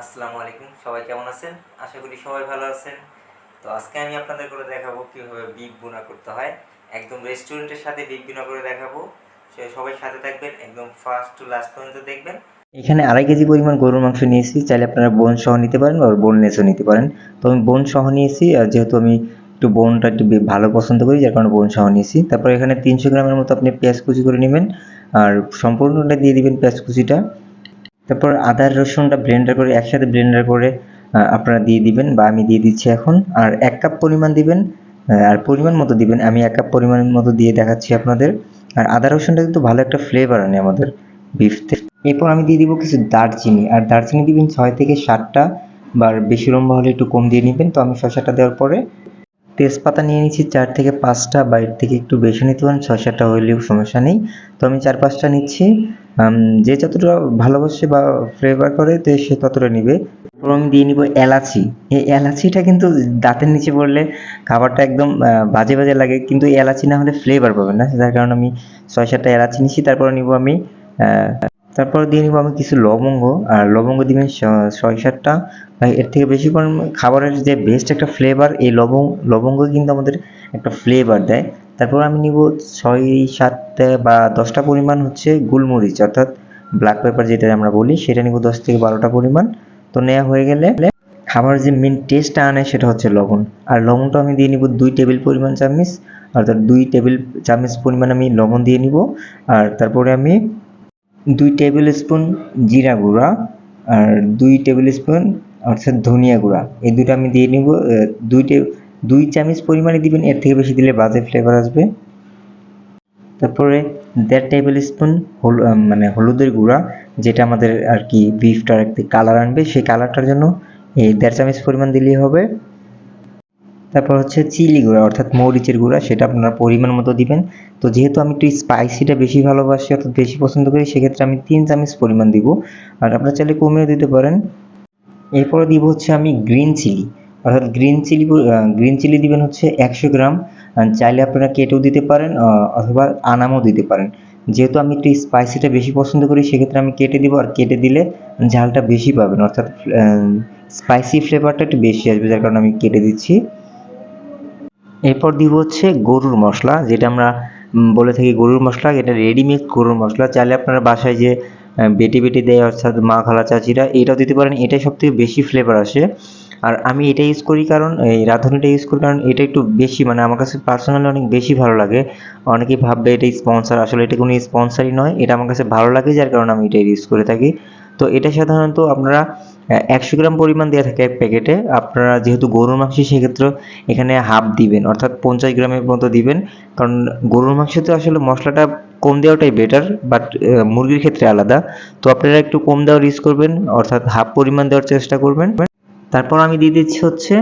আসসালামু আলাইকুম। সবাই কেমন আছেন? আশা করি সবাই ভালো আছেন। তো আজকে আমি আপনাদের করে দেখাবো কীভাবে বিগ বুনা করতে হয়। একদম রেস্টুরেন্টের সাথে বিগ বুনা করে দেখাবো। সবাই সাথে থাকবেন, একদম ফার্স্ট টু লাস্ট পর্যন্ত দেখবেন। এখানে আড়াই কেজি পরিমাণ গরুর মাংস নিয়েছি। চাইলে আপনারা বোন সহ নিতে পারেন বা বোনলেসও নিতে পারেন। তো আমি বোন সহ নিয়েছি, আর যেহেতু আমি একটু বোনটা একটু ভালো পছন্দ করি, যার কারণে বোন সহ নিয়েছি। তারপর এখানে তিনশো গ্রামের মতো আপনি পেঁয়াজ কুচি করে নেবেন। আর সম্পূর্ণটা দিয়ে দিবেন পেঁয়াজ কুচিটা। তারপর আদা রসুনটা ব্লেন্ডার করে একসাথে ব্লেন্ডার করে আপনারা দিয়ে দিবেন বা আমি দিয়ে দিচ্ছি এখন। আর এক কাপ পরিমাণ দিবেন আর পরিমাণ মতো দিবেন। আমি এক কাপ পরিমাণ মতো দিয়ে দেখাচ্ছি আপনাদের। আর আদা রসুনটা কিন্তু ভালো একটা ফ্লেভার আনে আমাদের বিফতে এরপর আমি দিয়ে দিব কিছু দারচিনি। আর দারচিনি দিবেন ছয় থেকে সাতটা, বা বেশি লম্বা হলে একটু কম দিয়ে নেবেন। তো আমি শসাটা দেওয়ার পরে তেজপাতা নিয়ে নিচ্ছি চার থেকে পাঁচটা বা এর থেকে একটু বেশি নিতে পারেন, ছয় সাতটা হইলেও সমস্যা নেই। তো আমি চার পাঁচটা নিচ্ছি। যে যতটা ভালোবাসে বা ফ্লেভার করে, তো সে ততটা নিবে। এরপর আমি দিয়ে নিব এলাচি। এই এলাচিটা কিন্তু দাঁতের নিচে পড়লে খাবারটা একদম বাজে বাজে লাগে, কিন্তু এলাচি না হলে ফ্লেভার পাবেন না। যার কারণে আমি ছয় সাতটা এলাচি নিচ্ছি। তারপর নিব আমি তারপর দিয়ে নিব আমি কিছু লবঙ্গ, আর লবঙ্গ দিবেন ছয় সাতটা এর থেকে বেশি পরিমাণ খাবারের যে বেস্ট একটা ফ্লেভার এই লবঙ্গ লবঙ্গ কিন্তু আমাদের একটা ফ্লেভার দেয়। তারপর আমি নিব ছয় সাতটা বা দশটা পরিমাণ হচ্ছে গোলমরিচ, অর্থাৎ ব্ল্যাক পেপার যেটা আমরা বলি, সেটা নিব দশ থেকে বারোটা পরিমাণ। তো নেওয়া হয়ে গেলে খাবার যে মেন টেস্টটা আনে সেটা হচ্ছে লবণ। আর লবণটা আমি দিয়ে নিব দুই টেবিল পরিমাণ চামচ, অর্থাৎ দুই টেবিল চামচ পরিমাণ আমি লবণ দিয়ে নিব। আর তারপরে আমি দুই টেবিল স্পুন জিরা গুঁড়া আর দুই টেবিল স্পুন অর্থাৎ ধনিয়া গুঁড়া। এই দুটো আমি দিয়ে নিব দুই দুই চামচ পরিমাণে দিবেন, এর থেকে বেশি দিলে বাজে ফ্লেভার আসবে। তারপরে দেড় টেবিল স্পুন হল মানে হলুদের গুঁড়া, যেটা আমাদের আর কি বিফটার একটি কালার আনবে, সেই কালারটার জন্য এই দেড় চামচ পরিমাণ দিলেই হবে। তারপর হচ্ছে চিলি গুঁড়া, অর্থাৎ মরিচের গুঁড়া, সেটা আপনারা পরিমাণ মতো দিবেন। তো যেহেতু আমি একটু স্পাইসিটা বেশি ভালোবাসি, অর্থাৎ বেশি পছন্দ করি, সেক্ষেত্রে আমি তিন চামচ পরিমাণ দিব। আর আপনারা চাইলে কমিয়েও দিতে পারেন। এরপরে দিব হচ্ছে আমি গ্রিন চিলি। অর্থাৎ গ্রিন চিলি গ্রিন চিলি দিবেন হচ্ছে একশো গ্রাম। চাইলে আপনারা কেটেও দিতে পারেন অথবা আনামও দিতে পারেন। যেহেতু আমি একটু স্পাইসিটা বেশি পছন্দ করি, সেক্ষেত্রে আমি কেটে দিব। আর কেটে দিলে ঝালটা বেশি পাবেন। অর্থাৎ স্পাইসি ফ্লেভারটা একটু বেশি আসবে, যার কারণে আমি কেটে দিচ্ছি। এরপর দিব হচ্ছে গরুর মশলা, যেটা আমরা বলে থাকি গরুর মশলা, এটা রেডিমেড গরুর মশলা। চাইলে আপনারা বাসায় যে বেটে বেটে দেয় অর্থাৎ মা খালা চাচিরা, এটাও দিতে পারেন। এটাই সব থেকে বেশি ফ্লেভার আসে। আর আমি এটা ইউজ করি কারণ, এই রাঁধুনিটা ইউজ করি কারণ এটা একটু বেশি মানে আমার কাছে পার্সোনালি অনেক বেশি ভালো লাগে। অনেকেই ভাববে এটা স্পন্সর আসলে এটা কোনো স্পন্সারই নয়। এটা আমার কাছে ভালো লাগে, যার কারণে আমি এটা ইউজ করে থাকি। তো এটা সাধারণত আপনারা একশো গ্রাম পরিমাণ দেওয়া থাকে এক প্যাকেটে আপনারা যেহেতু গরুর মাংস সেক্ষেত্রে এখানে হাফ দিবেন, অর্থাৎ পঞ্চাশ গ্রামের মতো দিবেন। কারণ গরুর মাংসতে আসলে মশলাটা কম দেওয়াটাই বেটার বাট মুরগির ক্ষেত্রে আলাদা। তো আপনারা একটু কম দেওয়ার ইউজ করবেন, অর্থাৎ হাফ পরিমাণ দেওয়ার চেষ্টা করবেন। তারপর আমি দিয়ে দিচ্ছি হচ্ছে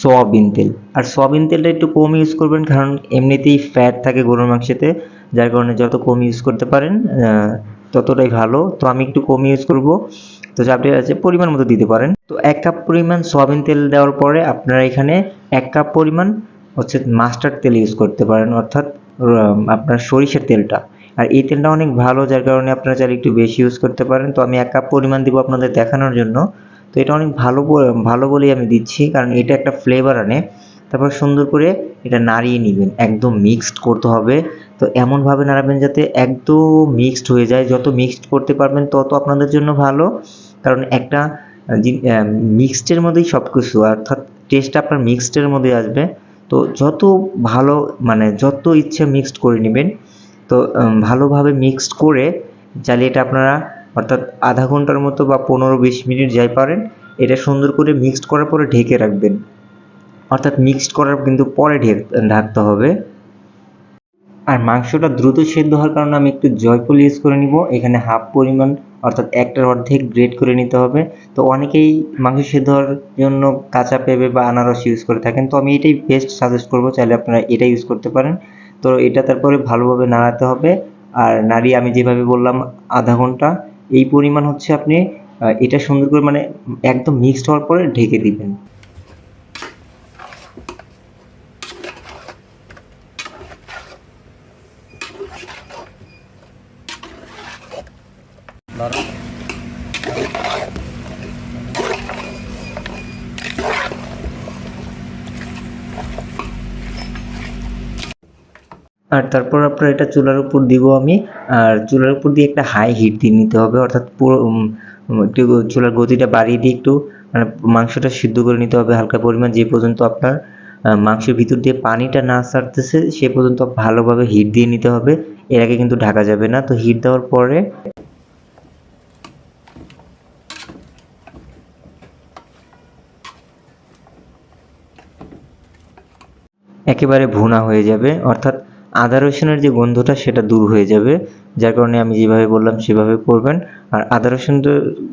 সয়াবিন তেল। আর সয়াবিন তেলটা একটু কম ইউজ করবেন, কারণ এমনিতেই ফ্যাট থাকে গরুর মাংসেতে, যার কারণে যত কম ইউজ করতে পারেন ততটাই ভালো। তো আমি একটু কম ইউজ করব। তো চাপটি আছে পরিমাণ মতো দিতে পারেন। তো এক কাপ পরিমাণ সয়াবিন তেল দেওয়ার পরে আপনারা এখানে এক কাপ পরিমাণ হচ্ছে মাস্টার্ড তেল ইউজ করতে পারেন। অর্থাৎ আপনার সরিষার তেলটা। আর এই তেলটা অনেক ভালো, যার কারণে আপনারা চাইলে একটু বেশি ইউজ করতে পারেন। তো আমি এক কাপ পরিমাণ দিব আপনাদের দেখানোর জন্য। তো এটা অনেক ভালো ভালো বলেই আমি দিচ্ছি। কারণ এটা একটা ফ্লেভার আনে। তারপর সুন্দর করে এটা নাড়িয়ে নেবেন, একদম মিক্সড করতে হবে। তো এমনভাবে নাড়াবেন যাতে একদম মিক্সড হয়ে যায়। যত মিক্সড করতে পারবেন, তত আপনাদের জন্য ভালো। কারণ একটা মিক্সডের মধ্যেই সব কিছু অর্থাৎ টেস্ট আপনার মিক্সডের মধ্যে আসবে। তো যত ভালো মানে যত ইচ্ছে মিক্সড করে নেবেন, তো ভালোভাবে মিক্সড করে চাইলে এটা আপনারা, অর্থাৎ আধা ঘণ্টার মতো বা পনেরো বিশ মিনিট যাই পারেন, এটা সুন্দর করে মিক্সড করার পরে ঢেকে রাখবেন। অর্থাৎ মিক্সড করার কিন্তু পরে ঢেক ঢাকতে হবে। আর মাংসটা দ্রুত সেদ্ধ হওয়ার কারণে আমি একটু জয়ফল ইউজ করে নিব। এখানে হাফ পরিমাণ অর্থাৎ একটার অর্ধেক গ্রেড করে নিতে হবে। তো অনেকেই মাংস সেদ্ধ জন্য কাঁচা পেঁপে বা আনারস ইউজ করে থাকেন। তো আমি এটাই বেস্ট সাজেস্ট করব, চাইলে আপনারা এটা ইউজ করতে পারেন। তো এটা তারপরে ভালোভাবে নাড়াতে হবে। আর নাড়িয়ে আমি যেভাবে বললাম, আধা ঘণ্টা। এই পরিমাণ হচ্ছে আপনি এটা সুন্দর করে মানে একদম মিক্সড হওয়ার পরে ঢেকে দিবেন। আর তারপর আপনার এটা চুলার উপর দিব আমি, আর চুলার উপর দিয়ে একটা হাই হিট দিয়ে নিতে হবে, অর্থাৎ পুরো একটু চুলার গতিটা বাড়িয়ে দিয়ে একটু মানে মাংসটা সিদ্ধ করে নিতে হবে হালকা পরিমাণ, যে পর্যন্ত আপনার মাংসের ভিতর দিয়ে পানিটা না ছাড়তেছে, সে পর্যন্ত ভালোভাবে হিট দিয়ে নিতে হবে। এর আগে কিন্তু ঢাকা যাবে না, তো হিট দেওয়ার পরে একেবারে ভুনা হয়ে যাবে। অর্থাৎ আদা রসুনের যে গন্ধটা, সেটা দূর হয়ে যাবে। যার কারণে আমি যেভাবে বললাম, সেভাবে করবেন। আর আদা রসুন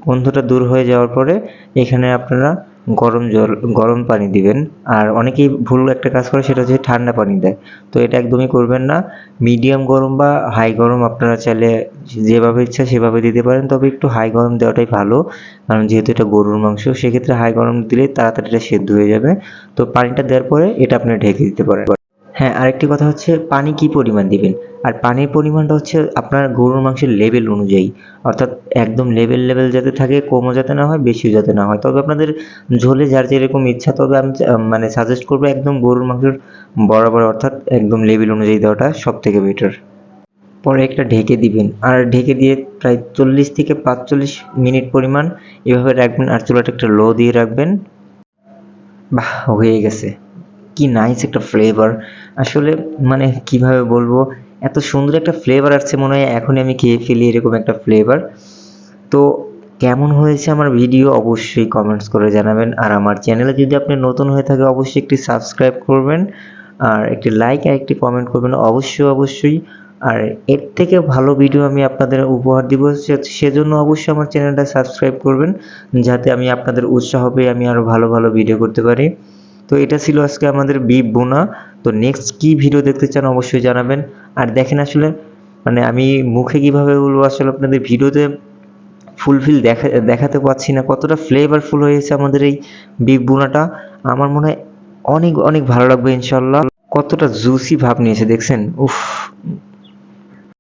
গন্ধটা দূর হয়ে যাওয়ার পরে এখানে আপনারা গরম জল, গরম পানি দিবেন। আর অনেকেই ভুল একটা কাজ করে, সেটা হচ্ছে ঠান্ডা পানি দেয়। তো এটা একদমই করবেন না। মিডিয়াম গরম বা হাই গরম আপনারা চাইলে যেভাবে ইচ্ছা সেভাবে দিতে পারেন। তবে একটু হাই গরম দেওয়াটাই ভালো। কারণ যেহেতু এটা গরুর মাংস, সেক্ষেত্রে হাই গরম দিলে তাড়াতাড়ি এটা সেদ্ধ হয়ে যাবে। তো পানিটা দেওয়ার পরে এটা আপনি ঢেকে দিতে পারেন। হ্যাঁ আরেকটি কথা হচ্ছে, পানি কি পরিমাণ দিবেন? আর পানির পরিমাণটা হচ্ছে আপনার গরুর মাংসের লেভেল অনুযায়ী। অর্থাৎ একদম লেভেল লেভেল যাতে থাকে, কমও যাতে না হয়, বেশিও যাতে না হয়। তবে আপনাদের ঝোলে যার যেরকম ইচ্ছা, তবে আমি মানে সাজেস্ট করব একদম গরুর মাংসের বরাবর, অর্থাৎ একদম লেভেল অনুযায়ী দেওয়াটা সব থেকে বেটার পরে একটা ঢেকে দিবেন। আর ঢেকে দিয়ে প্রায় চল্লিশ থেকে পাঁচচল্লিশ মিনিট পরিমাণ এভাবে রাখবেন। আর চুলাটা একটা লো দিয়ে রাখবেন। বাহ, হয়ে গেছে। কি নাইস একটা ফ্লেভার আসলে মানে কীভাবে বলব? এত সুন্দর একটা ফ্লেভার আসছে মনে হয়, এখনই আমি খেয়ে ফেলি এরকম একটা ফ্লেভার তো কেমন হয়েছে আমার ভিডিও অবশ্যই কমেন্টস করে জানাবেন। আর আমার চ্যানেলে যদি আপনি নতুন হয়ে থাকে, অবশ্যই একটি সাবস্ক্রাইব করবেন। আর একটি লাইক আর একটি কমেন্ট করবেন, অবশ্যই অবশ্যই। আর এর থেকে ভালো ভিডিও আমি আপনাদের উপহার দিব সেজন্য অবশ্যই আমার চ্যানেলটা সাবস্ক্রাইব করবেন, যাতে আমি আপনাদের উৎসাহ পেয়ে আমি আরও ভালো ভালো ভিডিও করতে পারি। তো এটা ছিল আজকে আমাদের বি বোনা তো নেক্সট কি ভিডিও দেখতে চান অবশ্যই জানাবেন। আর দেখেন আসলে মানে আমি মুখে কীভাবে বলব আসলে আপনাদের ভিডিওতে ফুলফিল দেখা, দেখাতে পারছি না, কতটা ফ্লেভারফুল হয়েছে আমাদের এই বিগ বোনাটা। আমার মনে হয় অনেক অনেক ভালো লাগবে ইনশাল্লাহ কতটা জুসি ভাব নিয়েছে, দেখছেন? উফ